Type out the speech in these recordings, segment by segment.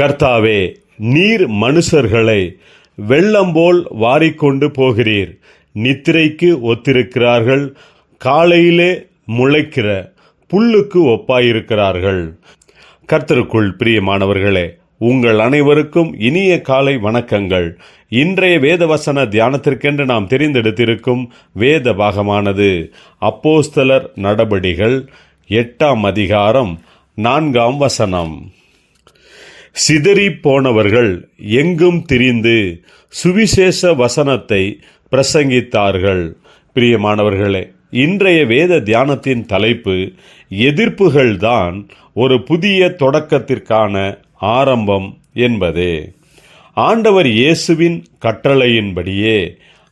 கர்த்தாவே நீர் மனுஷர்களை வெள்ளம்போல் வாரிக்கொண்டு போகிறீர். நித்திரைக்கு ஒத்திருக்கிறார்கள் காலையிலே முளைக்கிற புல்லுக்கு ஒப்பாயிருக்கிறார்கள். கர்த்தருக்குள் பிரியமானவர்களே உங்கள் அனைவருக்கும் இனிய காலை வணக்கங்கள். இன்றைய வேதவசன தியானத்திற்கென்று நாம் தெரிந்தெடுத்திருக்கும் வேத பாகமானது அப்போஸ்தலர் நடபடிகள் எட்டாம் அதிகாரம் நான்காம் வசனம். சிதறி போனவர்கள் எங்கும் திரிந்து சுவிசேஷ வசனத்தை பிரசங்கித்தார்கள். பிரியமானவர்களே இன்றைய வேத தியானத்தின் தலைப்பு எதிர்ப்புகள்தான் ஒரு புதிய தொடக்கத்திற்கான ஆரம்பம் என்பதே. ஆண்டவர் இயேசுவின் கட்டளையின்படியே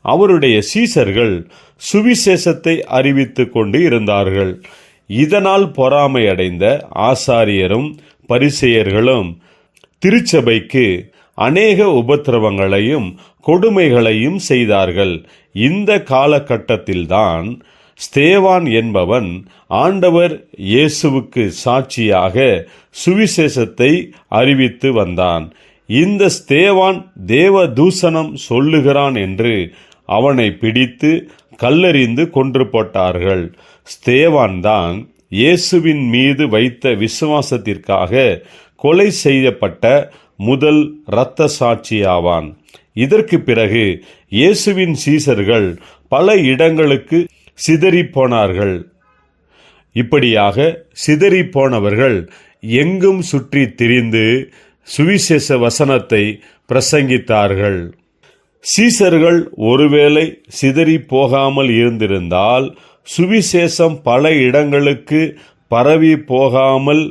அவருடைய சீசர்கள் சுவிசேஷத்தை அறிவித்து கொண்டு இருந்தார்கள். இதனால் பொறாமையடைந்த ஆசாரியரும் பரிசெயர்களும் திருச்சபைக்கு அநேக உபத்திரவங்களையும் கொடுமைகளையும் செய்தார்கள். இந்த காலகட்டத்தில்தான் ஸ்தேவான் என்பவன் ஆண்டவர் இயேசுவுக்கு சாட்சியாக சுவிசேஷத்தை அறிவித்து வந்தான். இந்த ஸ்தேவான் தேவ தூசணம் சொல்லுகிறான் என்று அவனை பிடித்து கல்லறிந்து கொன்று போட்டார்கள். ஸ்தேவான் தான் இயேசுவின் மீது வைத்த விசுவாசத்திற்காக கொலை செய்யப்பட்ட முதல் இரத்த சாட்சியாவான். இதற்கு பிறகு இயேசுவின் சீசர்கள் பல இடங்களுக்கு சிதறி போனார்கள் இப்படியாக சிதறி போனவர்கள் எங்கும் சுற்றி திரிந்து சுவிசேஷ வசனத்தை பிரசங்கித்தார்கள். சீசர்கள் ஒருவேளை சிதறி போகாமல் இருந்திருந்தால் சுவிசேஷம் பல இடங்களுக்கு பரவி போகாமல்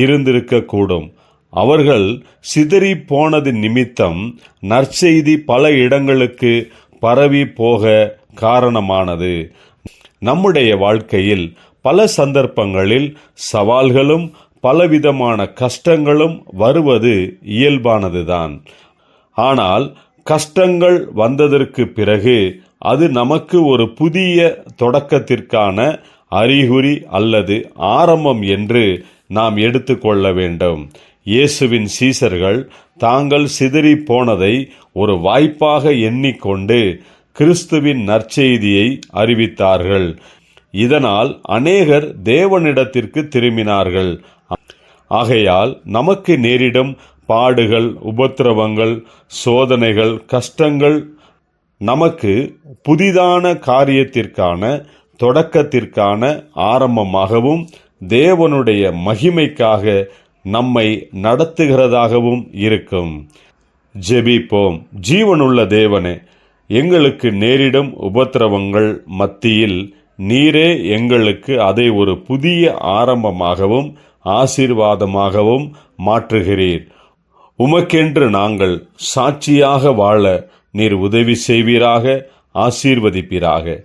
இருந்திருக்கக்கூடும். அவர்கள் சிதறி போனது நிமித்தம் நற்செய்தி பல இடங்களுக்கு பரவி போக காரணமானது. நம்முடைய வாழ்க்கையில் பல சந்தர்ப்பங்களில் சவால்களும் பலவிதமான கஷ்டங்களும் வருவது இயல்பானதுதான். ஆனால் கஷ்டங்கள் வந்ததற்கு பிறகு அது நமக்கு ஒரு புதிய தொடக்கத்திற்கான அறிகுறி அல்லது ஆரம்பம் என்று நாம் எடுத்துக்கொள்ள வேண்டும். இயேசுவின் சீசர்கள் தாங்கள் சிதறி போனதை ஒரு வாய்ப்பாக எண்ணிக்கொண்டு கிறிஸ்துவின் நற்செய்தியை அறிவித்தார்கள். இதனால் அநேகர் தேவனிடத்திற்கு திரும்பினார்கள். ஆகையால் நமக்கு நேரிடும் பாடுகள் உபத்திரவங்கள் சோதனைகள் கஷ்டங்கள் நமக்கு புதிதான காரியத்திற்கான தொடக்கத்திற்கான ஆரம்பமாகவும் தேவனுடைய மகிமைக்காக நம்மை நடத்துகிறதாகவும் இருக்கும். ஜெபிப்போம். ஜீவனுள்ள தேவனே எங்களுக்கு நேரிடும் உபத்திரவங்கள் மத்தியில் நீரே எங்களுக்கு அதை ஒரு புதிய ஆரம்பமாகவும் ஆசீர்வாதமாகவும் மாற்றுகிறீர். உமக்கென்று நாங்கள் சாட்சியாக வாழ நீர் உதவி செய்வீராக ஆசீர்வதிப்பீராக.